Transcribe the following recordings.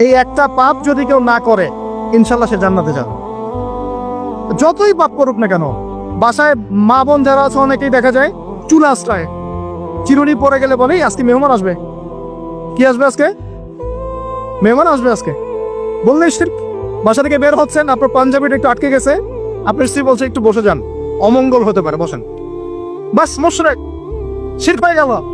এই একটা পাপ যদি কেউ না করে, ইনশাল্লাহ সে জান্নাতে যাবে। যতই পাপ করুক না কেন, বাসায় মা বোন যারা আছে, অনেকেই দেখা যায় চুল আশ্রয় চিরুনি পরে গেলে বলেই, আজকে মেহমান আসবে। কি আসবে আজকে? মেহমান আসবে আজকে। বললেই শির্ক। বাসা থেকে বের হচ্ছেন, আপনার পাঞ্জাবিটা একটু আটকে গেছে। আপনার স্ত্রী বলছে, একটু বসে যান। অমঙ্গল হতে পারে, বসেন। বাস, মুশরেক। শির্ক হয়ে গেল।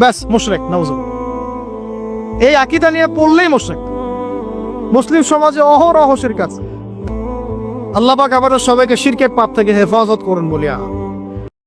ব্যাস, মুশরেক নওজুব এই আকিদা নিয়ে পড়লেই মুশরেক। মুসলিম সমাজে অহরহ শিরক আছে আল্লাহ পাক আমাদের সবাইকে শিরকের পাপ থেকে হেফাজত করুন বলিয়া।